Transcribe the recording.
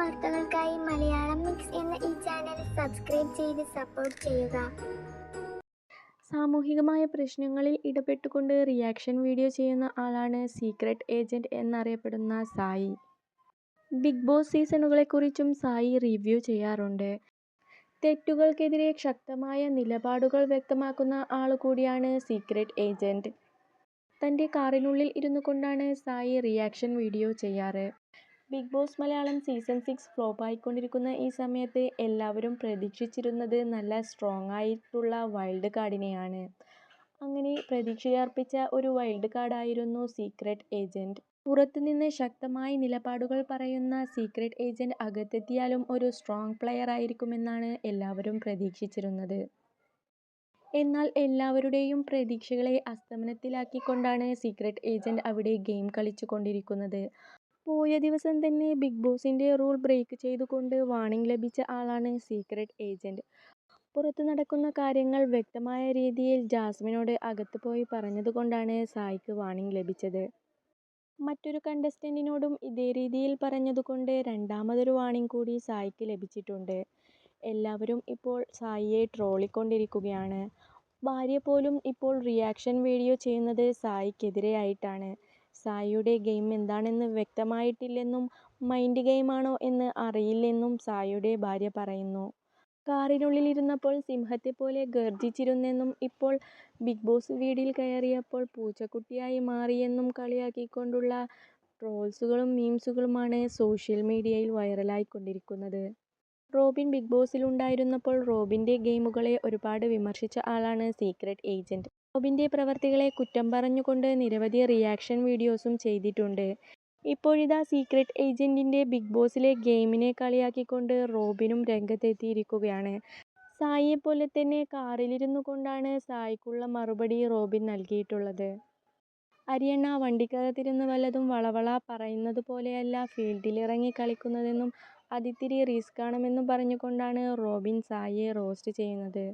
വാർത്തകൾക്കായി മലയാളം മിക്സ് എന്ന ഈ ചാനൽ സബ്സ്ക്രൈബ് ചെയ്ത് സപ്പോർട്ട് ചെയ്യുക സാമൂഹികമായ പ്രശ്നങ്ങളിൽ ഇടപെട്ടുകൊണ്ട് റിയാക്ഷൻ വീഡിയോ ചെയ്യുന്ന ആളാണ് സീക്രട്ട് ഏജന്റ് എന്നറിയപ്പെടുന്ന സായി. ബിഗ് ബോസ് സീസണുകളെക്കുറിച്ചും സായി റിവ്യൂ ചെയ്യാറുണ്ട്. തെറ്റുകൾക്കെതിരെ ശക്തമായ നിലപാടുകൾ വ്യക്തമാക്കുന്ന ആൾ കൂടിയാണ് സീക്രട്ട് ഏജന്റ്. തന്റെ കാറിനുള്ളിൽ ഇരുന്നുകൊണ്ടാണ് സായി റിയാക്ഷൻ വീഡിയോ ചെയ്യാറ്. Big Boss Malayalam season six ഫ്ലോപ്പായിക്കൊണ്ടിരിക്കുന്ന ഈ സമയത്ത് എല്ലാവരും പ്രതീക്ഷിച്ചിരുന്നത് നല്ല സ്ട്രോങ് ആയിട്ടുള്ള വൈൽഡ് കാർഡിനെയാണ്. അങ്ങനെ പ്രതീക്ഷയർപ്പിച്ച ഒരു വൈൽഡ് കാർഡായിരുന്നു സീക്രട്ട് ഏജന്റ്. പുറത്തുനിന്ന് ശക്തമായി നിലപാടുകൾ പറയുന്ന സീക്രട്ട് ഏജന്റ് അകത്തെത്തിയാലും ഒരു സ്ട്രോങ് പ്ലെയർ ആയിരിക്കുമെന്നാണ് എല്ലാവരും പ്രതീക്ഷിച്ചിരുന്നത്. എന്നാൽ എല്ലാവരുടെയും പ്രതീക്ഷകളെ അസ്തമനത്തിലാക്കിക്കൊണ്ടാണ് സീക്രട്ട് ഏജന്റ് അവിടെ ഗെയിം കളിച്ചുകൊണ്ടിരിക്കുന്നത്. പോയ ദിവസം തന്നെ ബിഗ് ബോസിന്റെ റൂൾ ബ്രേക്ക് ചെയ്തുകൊണ്ട് വാണിംഗ് ലഭിച്ച ആളാണ് സീക്രട്ട് ഏജന്റ് പുറത്ത് നടക്കുന്ന കാര്യങ്ങൾ വ്യക്തമായ രീതിയിൽ ജാസ്മിനോട് അകത്ത് പോയി പറഞ്ഞതുകൊണ്ടാണ് സായിക്ക് വാണിംഗ് ലഭിച്ചത്. മറ്റൊരു കണ്ടസ്റ്റന്റിനോടും ഇതേ രീതിയിൽ പറഞ്ഞതുകൊണ്ട് രണ്ടാമതൊരു വാണിംഗ് കൂടി സായിക്ക് ലഭിച്ചിട്ടുണ്ട്. എല്ലാവരും ഇപ്പോൾ സായിയെ ട്രോളിക്കൊണ്ടിരിക്കുകയാണ്. ഭാര്യ പോലും ഇപ്പോൾ റിയാക്ഷൻ വീഡിയോ ചെയ്യുന്നത് സായിക്കെതിരെയായിട്ടാണ്. സായിയുടെ ഗെയിം എന്താണെന്ന് വ്യക്തമായിട്ടില്ലെന്നും മൈൻഡ് ഗെയിമാണോ എന്ന് അറിയില്ലെന്നും സായിയുടെ ഭാര്യ പറയുന്നു. കാറിനുള്ളിൽ ഇരുന്നപ്പോൾ സിംഹത്തെപ്പോലെ ഗർജിച്ചിരുന്നെന്നും ഇപ്പോൾ ബിഗ് ബോസ് വീടിൽ കയറിയപ്പോൾ പൂച്ചക്കുട്ടിയായി മാറിയെന്നും കളിയാക്കിക്കൊണ്ടുള്ള ട്രോൾസുകളും മീംസുകളുമാണ് സോഷ്യൽ മീഡിയയിൽ വൈറലായിക്കൊണ്ടിരിക്കുന്നത്. റോബിൻ ബിഗ് ബോസിലുണ്ടായിരുന്നപ്പോൾ റോബിന്റെ ഗെയിമുകളെ ഒരുപാട് വിമർശിച്ച ആളാണ് സീക്രട്ട് ഏജന്റ്. റോബിന്റെ പ്രവർത്തികളെ കുറ്റം പറഞ്ഞുകൊണ്ട് നിരവധി റിയാക്ഷൻ വീഡിയോസും ചെയ്തിട്ടുണ്ട്. ഇപ്പോഴിതാ സീക്രട്ട് ഏജന്റിന്റെ ബിഗ് ബോസിലെ ഗെയിമിനെ കളിയാക്കിക്കൊണ്ട് റോബിനും രംഗത്തെത്തിയിരിക്കുകയാണ്. സായിയെപ്പോലെ തന്നെ കാറിലിരുന്നു കൊണ്ടാണ് സായിക്കുള്ള മറുപടി റോബിൻ നൽകിയിട്ടുള്ളത്. അരിയണ്ണ വണ്ടിക്കകത്തിരുന്ന് വല്ലതും വളവള പറയുന്നത് പോലെയല്ല ഫീൽഡിലിറങ്ങി കളിക്കുന്നതെന്നും അതിത്തിരി റിസ്കാണെന്നും പറഞ്ഞുകൊണ്ടാണ് റോബിൻ സായിയെ റോസ്റ്റ് ചെയ്യുന്നത്.